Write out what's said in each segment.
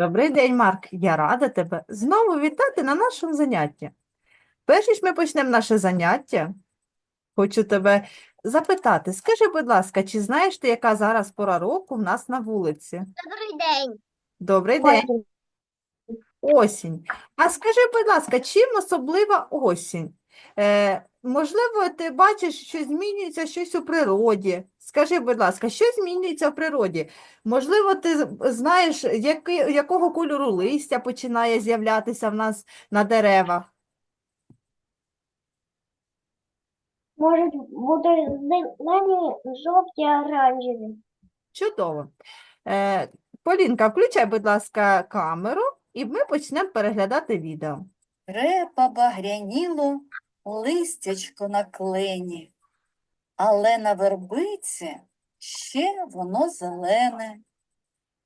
Добрий день, Марк. Я рада тебе знову вітати на нашому занятті. Перш ніж ми почнемо наше заняття, хочу тебе запитати, скажи, будь ласка, чи знаєш ти, яка зараз пора року в нас на вулиці? Добрий день. Добрий день, осінь. А скажи, будь ласка, чим особлива осінь? Е, можливо, ти бачиш, що змінюється щось у природі. Скажи, будь ласка, що змінюється в природі? Можливо, ти знаєш, який, якого кольору листя починає з'являтися в нас на деревах? Можуть бути зелені, жовті, оранжеві. Чудово. Е, Полінка, включай, будь ласка, камеру, і ми почнемо переглядати відео. Репа багряніло, листячко на клені, але на вербиці ще воно зелене,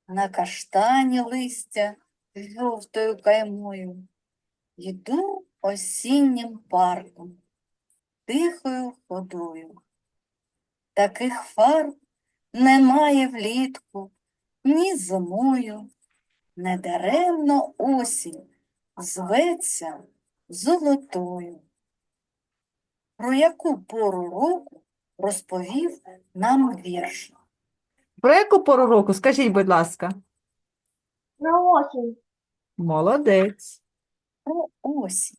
на каштані листя жовтою каймою. Йду осіннім парком, тихою ходою. Таких фарб немає влітку, ні зимою. Недаремно осінь зветься золотою. Про яку пору року розповів нам вірш? Про яку пору року? Скажіть, будь ласка. На осінь. Молодець. Про осінь.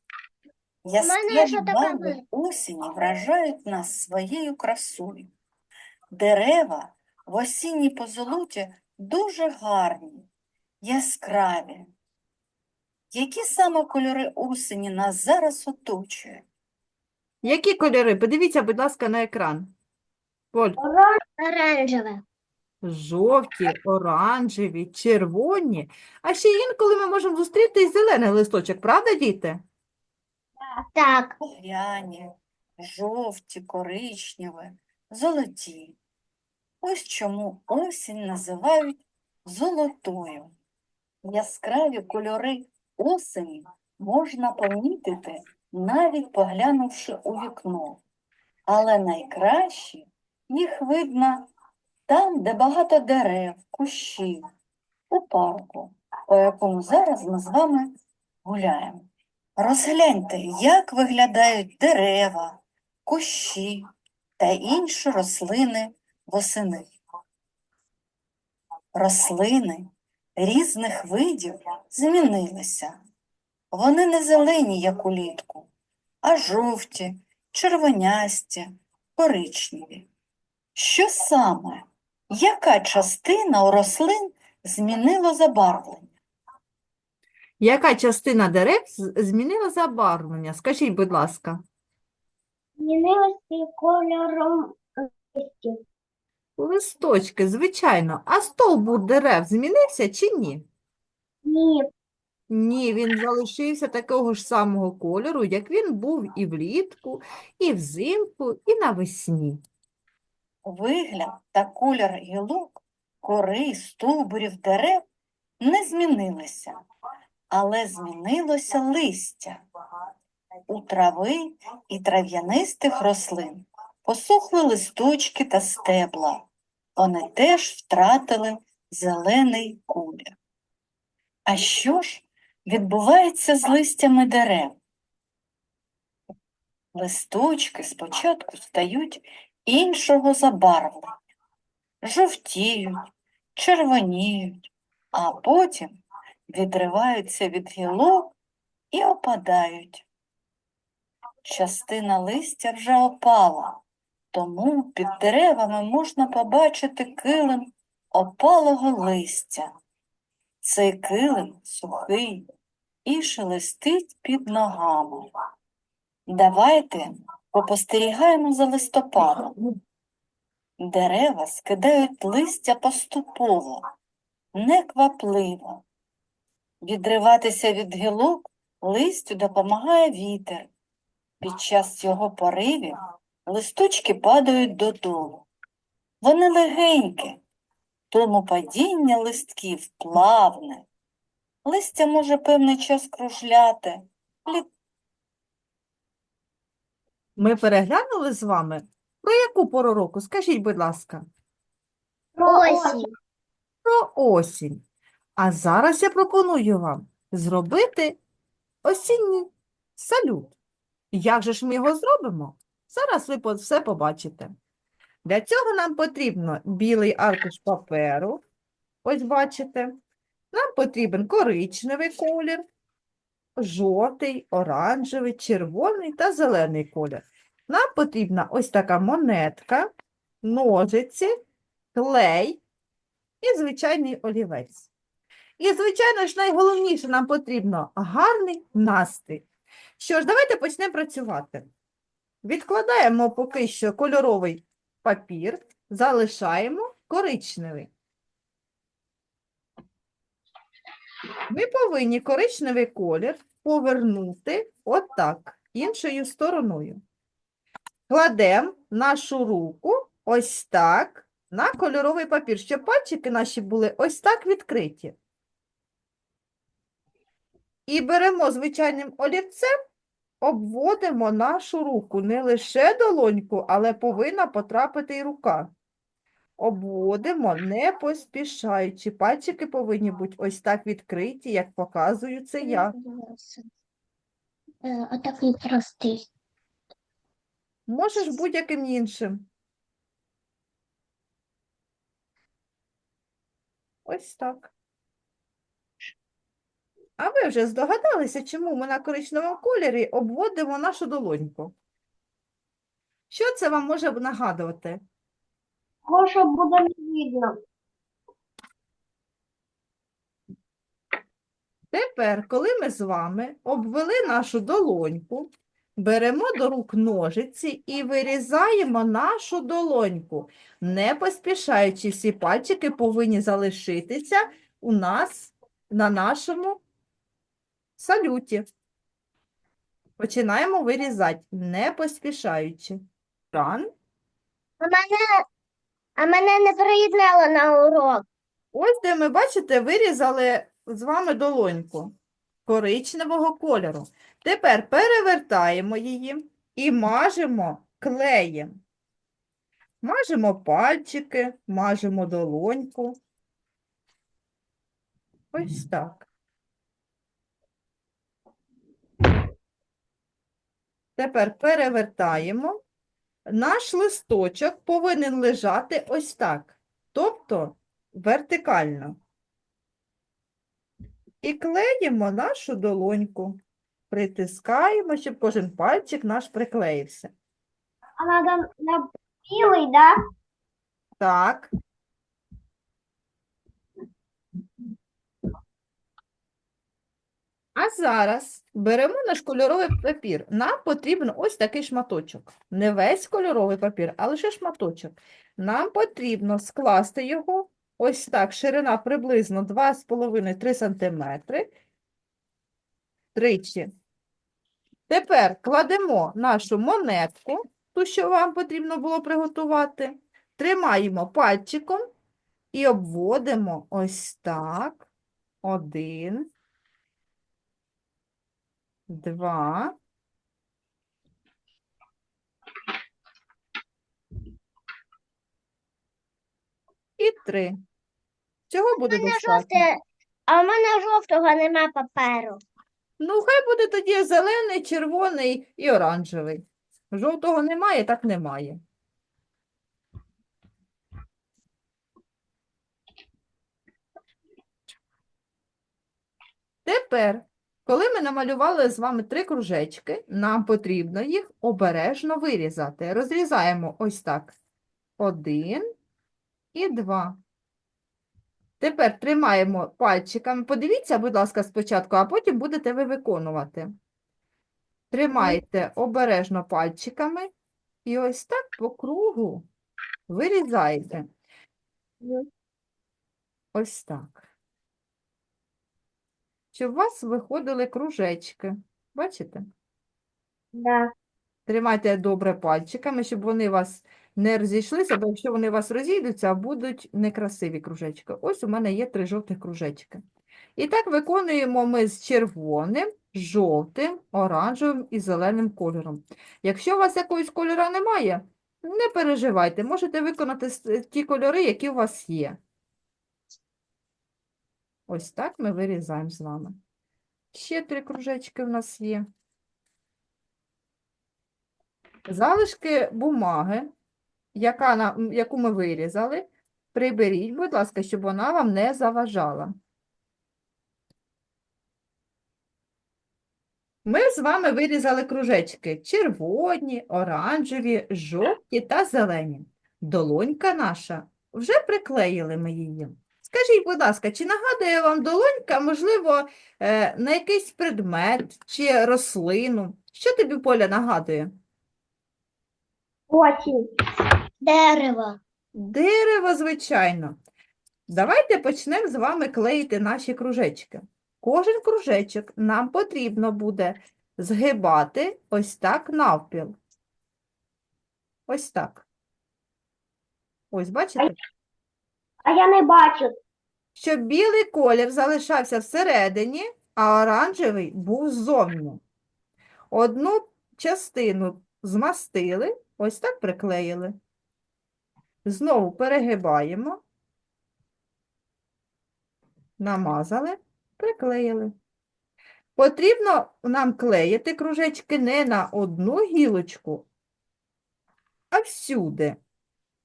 Яскраві барви осені вражають нас своєю красою. Дерева в осінній позолоті дуже гарні, яскраві. Які саме кольори осені нас зараз оточують? Які кольори? Подивіться, будь ласка, на екран. Поль, Оранжеве. жовті, оранжеві, червоні. А ще інколи ми можемо зустріти і зелений листочок, правда, діти? Так. Багряні, жовті, коричневі, золоті. Ось чому осінь називають золотою. Яскраві кольори осені можна помітити, навіть поглянувши у вікно. Але найкраще їх видно там, де багато дерев, кущів, у парку, по якому зараз ми з вами гуляємо. Розгляньте, як виглядають дерева, кущі та інші рослини восени. Рослини різних видів змінилися. Вони не зелені, як улітку, а жовті, червонясті, коричневі. Що саме? Яка частина у рослин змінила забарвлення? Яка частина дерев змінила забарвлення? Скажіть, будь ласка. Змінилися кольором листя. Листочки, звичайно. А стовбур дерев змінився чи ні? Ні. Ні, він залишився такого ж самого кольору, як він був і влітку, і взимку, і навесні. Вигляд та колір гілок, кори, стовбурів дерев не змінилися, але змінилося листя. У трави і трав'янистих рослин посохли листочки та стебла. Вони теж втратили зелений колір. А що ж відбувається з листями дерев? Листочки спочатку стають іншого забарвлення, жовтіють, червоніють, а потім відриваються від гілок і опадають. Частина листя вже опала, тому під деревами можна побачити килим опалого листя. Цей килим сухий і шелестить під ногами. Давайте попостерігаємо за листопадом. Дерева скидають листя поступово, неквапливо. Відриватися від гілок листю допомагає вітер. Під час його поривів листочки падають додолу. Вони легенькі, тому падіння листків плавне. Листя може певний час кружляти, лі- Ми переглянули з вами. Про яку пору року? Скажіть, будь ласка. Осінь. Про осінь. А зараз я пропоную вам зробити осінній салют. Як же ж ми його зробимо? Зараз ви все побачите. Для цього нам потрібно білий аркуш паперу. Ось бачите. Нам потрібен коричневий колір, жовтий, оранжевий, червоний та зелений колір. Нам потрібна ось така монетка, ножиці, клей і звичайний олівець. І, звичайно ж, найголовніше нам потрібно гарний настрій. Що ж, давайте почнемо працювати. Відкладаємо поки що кольоровий папір, залишаємо коричневий. Ми повинні коричневий колір повернути отак, іншою стороною. Кладемо нашу руку ось так на кольоровий папір, щоб пальчики наші були ось так відкриті. І беремо звичайним олівцем, обводимо нашу руку, не лише долоньку, але повинна потрапити і рука. Обводимо, не поспішаючи. Пальчики повинні бути ось так відкриті, як показую це я. Е, Отакий простий. Можеш будь-яким іншим. Ось так. А ви вже здогадалися, чому ми на коричневому кольорі обводимо нашу долоньку? Що це вам може нагадувати? Гоша буде не видно. Тепер, коли ми з вами обвели нашу долоньку, беремо до рук ножиці і вирізаємо нашу долоньку. Не поспішаючи, всі пальчики повинні залишитися у нас на нашому салюті. Починаємо вирізати, не поспішаючи. Ран. А мене, а мене не приєднало на урок. Ось де ми, бачите, вирізали з вами долоньку коричневого кольору. Тепер перевертаємо її і мажемо клеєм. Мажемо пальчики, мажемо долоньку. Ось так. Тепер перевертаємо. Наш листочок повинен лежати ось так, тобто вертикально. І клеїмо нашу долоньку. Притискаємо, щоб кожен пальчик наш приклеївся. А на білий, да? Так. А зараз беремо наш кольоровий папір. Нам потрібен ось такий шматочок. Не весь кольоровий папір, а лише шматочок. Нам потрібно скласти його ось так, ширина приблизно 2,5-3 см. Тричі. Тепер кладемо нашу монетку, ту, що вам потрібно було приготувати. Тримаємо пальчиком і обводимо ось так. Один, два. І три. Цього буде достатньо. а в мене жовтого нема паперу. Ну, хай буде тоді зелений, червоний і оранжевий. Жовтого немає, так немає. Тепер, коли ми намалювали з вами три кружечки, нам потрібно їх обережно вирізати. Розрізаємо ось так. Один і два. Тепер тримаємо пальчиками. Подивіться, будь ласка, спочатку, а потім будете ви виконувати. Тримайте обережно пальчиками і ось так по кругу вирізаєте. Ось так. Щоб у вас виходили кружечки. Бачите? Да. Тримайте добре пальчиками, щоб вони у вас не розійшлися, бо якщо вони у вас розійдуться, будуть некрасиві кружечки. Ось у мене є три жовтих кружечки. І так виконуємо ми з червоним, жовтим, оранжевим і зеленим кольором. Якщо у вас якогось кольора немає, не переживайте, можете виконати ті кольори, які у вас є. Ось так ми вирізаємо з вами. Ще три кружечки в нас є. Залишки бумаги, яка яку ми вирізали, приберіть, будь ласка, щоб вона вам не заважала. Ми з вами вирізали кружечки червоні, оранжеві, жовті та зелені. Долонька наша, вже приклеїли ми її. Скажіть, будь ласка, чи нагадує вам долонька, можливо, е, на якийсь предмет чи рослину? Що тобі Поля нагадує? Осінь. Дерево. Дерево, звичайно. Давайте почнемо з вами клеїти наші кружечки. Кожен кружечок нам потрібно буде згибати ось так навпіл. Ось так. Ось, бачите? А я не бачу. Щоб білий колір залишався всередині, а оранжевий був ззовні. Одну частину змастили, ось так приклеїли. Знову перегибаємо, намазали, приклеїли. Потрібно нам клеїти кружечки не на одну гілочку, а всюди,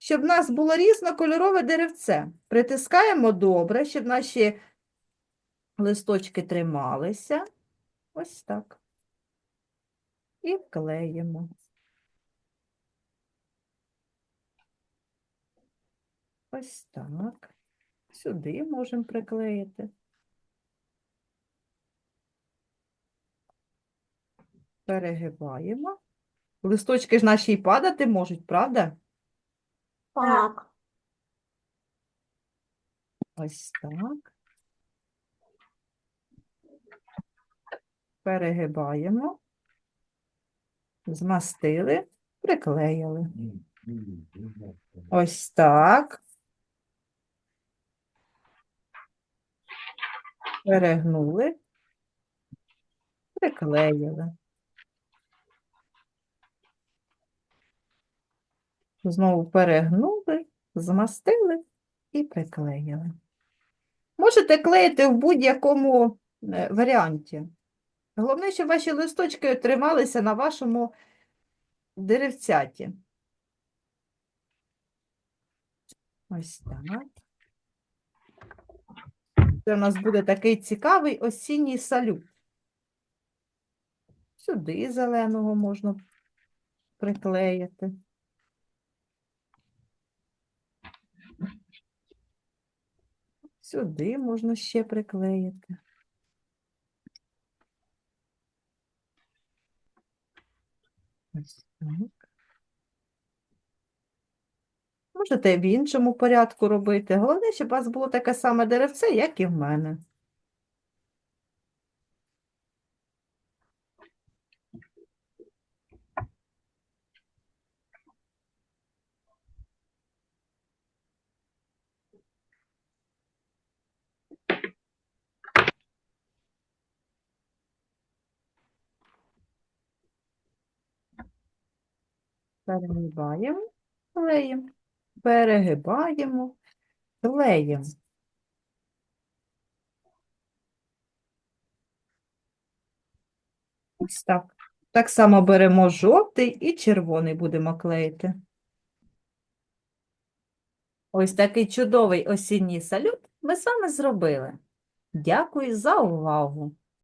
щоб в нас було різнокольорове деревце. Притискаємо добре, щоб наші листочки трималися. Ось так. І вклеїмо. Ось так. Сюди можемо приклеїти. Перегибаємо. Листочки ж наші й падати можуть, правда? Так. Ось так. Перегибаємо. Змастили, приклеїли. Ось так. Перегнули, приклеїли. Знову перегнули, змастили і приклеїли. Можете клеїти в будь-якому е, варіанті. Головне, щоб ваші листочки трималися на вашому деревцяті. Ось так. Це у нас буде такий цікавий осінній салют. Сюди зеленого можна приклеїти. Сюди можна ще приклеїти. Можете в іншому порядку робити. Головне, щоб у вас було таке саме деревце, як і в мене. Перегибаємо, клеїмо, перегибаємо, клеїмо. Ось так. Так само беремо жовтий і червоний будемо клеїти. Ось такий чудовий осінній салют ми з вами зробили. Дякую за увагу!